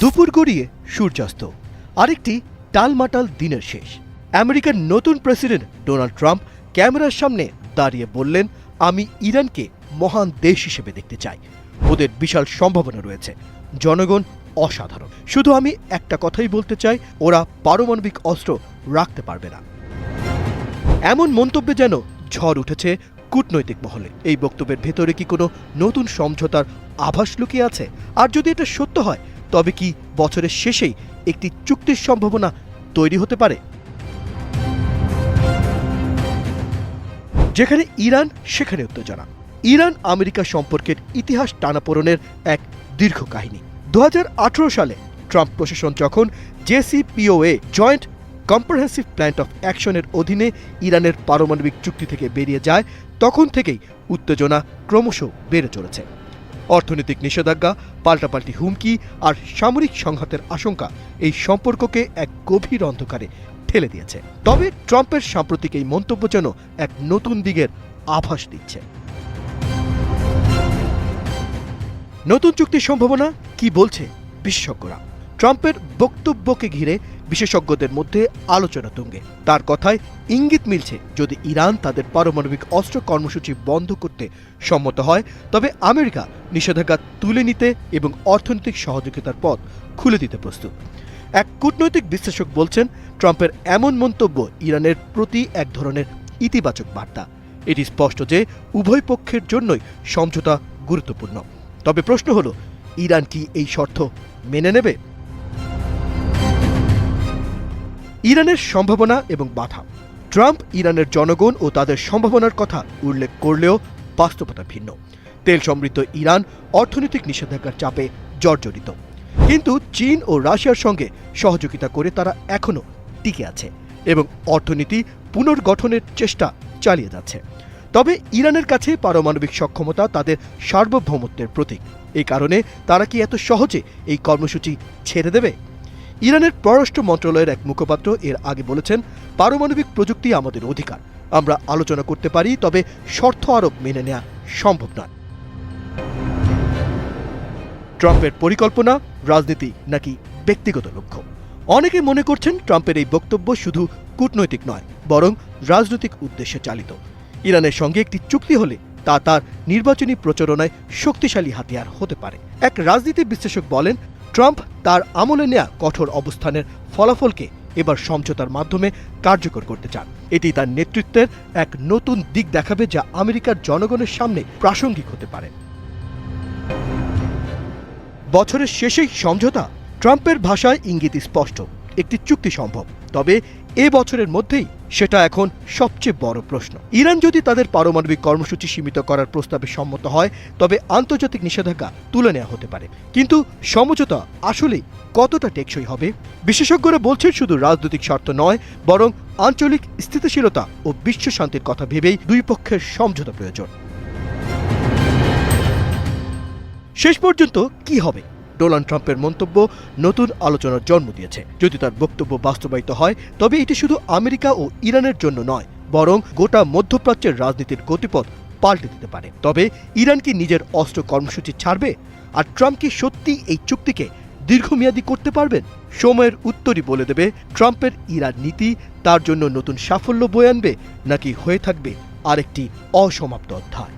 দুপুর গড়িয়ে সূর্যাস্ত। আরেকটি টালমাটাল দিনের শেষ। আমেরিকার নতুন প্রেসিডেন্ট ডোনাল্ড ট্রাম্প ক্যামেরার সামনে দাঁড়িয়ে বললেন, আমি ইরানকে মহান দেশ হিসেবে দেখতে চাই। ওদের বিশাল সম্ভাবনা রয়েছে। জনগণ অসাধারণ। শুধু আমি একটা কথাই বলতে চাই, ওরা পারমাণবিক অস্ত্র রাখতে পারবে না। এমন মন্তব্যে যেন ঝড় উঠেছে কূটনৈতিক মহলে। এই বক্তব্যের ভেতরে কি কোনো নতুন সমঝোতার আভাস লুকিয়ে আছে? আর যদি এটা সত্য হয় তবে কি বছরের শেষেই একটি চুক্তির সম্ভাবনা তৈরি হতে পারে? যেখানে ইরান, সেখানে উত্তেজনা। ইরান আমেরিকা সম্পর্কের ইতিহাস টানাপোড়নের এক দীর্ঘ কাহিনী। দু হাজার আঠারো সালে ট্রাম্প প্রশাসন যখন JCPOA joint comprehensive plan of অ্যাকশনের অধীনে ইরানের পারমাণবিক চুক্তি থেকে বেরিয়ে যায়, তখন থেকেই উত্তেজনা ক্রমশ বেড়ে চলেছে। অর্থনৈতিক নিষেধাজ্ঞা, পাল্টাপাল্টি হুমকি আর সামরিক সংঘাতের আশঙ্কা এই সম্পর্ককে এক গভীর অন্ধকারে ঠেলে দিয়েছে। তবে ট্রাম্পের সাম্প্রতিক এই মন্তব্য যেন এক নতুন দিকের আভাস দিচ্ছে। নতুন চুক্তির সম্ভাবনা কি বলছে বিশেষজ্ঞরা? ট্রাম্পের বক্তব্যকে ঘিরে বিশেষজ্ঞদের মধ্যে আলোচনা তুঙ্গে। তার কথায় ইঙ্গিত মিলছে, যদি ইরান তাদের পারমাণবিক অস্ত্র কর্মসূচি বন্ধ করতে সম্মত হয়, তবে আমেরিকা নিষেধাজ্ঞা তুলে নিতে এবং অর্থনৈতিক সহযোগিতার পথ খুলে দিতে প্রস্তুত। এক কূটনৈতিক বিশ্লেষক বলছেন, ট্রাম্পের এমন মন্তব্য ইরানের প্রতি এক ধরনের ইতিবাচক বার্তা। এটি স্পষ্ট যে উভয় পক্ষের জন্যই সমঝোতা গুরুত্বপূর্ণ। তবে প্রশ্ন হলো, ইরান কি এই শর্ত মেনে নেবে? ইরানের সম্ভাবনা এবং বাধা। ট্রাম্প ইরানের জনগণ ও তাদের সম্ভাবনার কথা উল্লেখ করলেও বাস্তবতা ভিন্ন। তেল সমৃদ্ধ ইরান অর্থনৈতিক নিষেধাজ্ঞার চাপে জর্জরিত। কিন্তু চীন ও রাশিয়ার সঙ্গে সহযোগিতা করে তারা এখনও টিকে আছে এবং অর্থনীতি পুনর্গঠনের চেষ্টা চালিয়ে যাচ্ছে। তবে ইরানের কাছে পারমাণবিক সক্ষমতা তাদের সার্বভৌমত্বের প্রতীক। এই কারণে তারা কি এত সহজে এই কর্মসূচি ছেড়ে দেবে? ইরানের পররাষ্ট্র মন্ত্রণালয়ের এক মুখপাত্র এর আগে বলেছেন, পারমাণবিক প্রযুক্তি আমাদের অধিকার। আমরা আলোচনা করতে পারি, তবে শর্ত আরোপ মেনে নেওয়া সম্ভব নয়। ট্রাম্পের পরিকল্পনা, রাজনীতি নাকি ব্যক্তিগত লক্ষ্য? অনেকে মনে করছেন ট্রাম্পের এই বক্তব্য শুধু কূটনৈতিক নয়, বরং রাজনৈতিক উদ্দেশ্যে চালিত। ইরানের সঙ্গে একটি চুক্তি হলে তা তার নির্বাচনী প্রচারণায় শক্তিশালী হাতিয়ার হতে পারে। এক রাজনীতি বিশ্লেষক বলেন ট্রাম্প তার আমলে নেয়া কঠোর অবস্থানের ফলাফলকে এবার সমঝোতার মাধ্যমে কার্যকর করতে চান। এটি তার নেতৃত্বের এক নতুন দিক দেখাবে যা আমেরিকার জনগণের সামনে প্রাসঙ্গিক হতে পারে। বছরের শেষেই সমঝোতা ট্রাম্পের ভাষায় ইঙ্গিত স্পষ্ট। একটি চুক্তি সম্ভব, তবে এ বছরের মধ্যেই সেটা এখন সবচেয়ে বড় প্রশ্ন। ইরান যদি তাদের পারমাণবিক কর্মসূচি সীমিত করার প্রস্তাবে সম্মত হয়, তবে আন্তর্জাতিক নিষেধাজ্ঞা তুলে নেওয়া হতে পারে। কিন্তু সমঝোতা আসলে কতটা টেকসই হবে? বিশেষজ্ঞরা বলছেন শুধু রাজনৈতিক স্বার্থ নয়, বরং আঞ্চলিক স্থিতিশীলতা ও বিশ্ব শান্তির কথা ভেবেই দুই পক্ষের সমঝোতা প্রয়োজন। শেষ পর্যন্ত কি হবে? ডোনাল্ড ট্রাম্পের মন্তব্য নতুন আলোচনার জন্ম দিয়েছে। যদি তার বক্তব্য বাস্তবায়িত হয়, তবে এটি শুধু আমেরিকা ও ইরানের জন্য নয়, বরং গোটা মধ্যপ্রাচ্যের রাজনীতির গতিপথ পাল্টে দিতে পারে। তবে ইরান কি নিজের অস্ত্র কর্মসূচি ছাড়বে? আর ট্রাম্প কি সত্যি এই চুক্তিকে দীর্ঘমেয়াদী করতে পারবেন? সময়ের উত্তরই বলে দেবে, ট্রাম্পের ইরান নীতি তার জন্য নতুন সাফল্য বয়ে আনবে নাকি হয়ে থাকবে আরেকটি অসমাপ্ত অধ্যায়।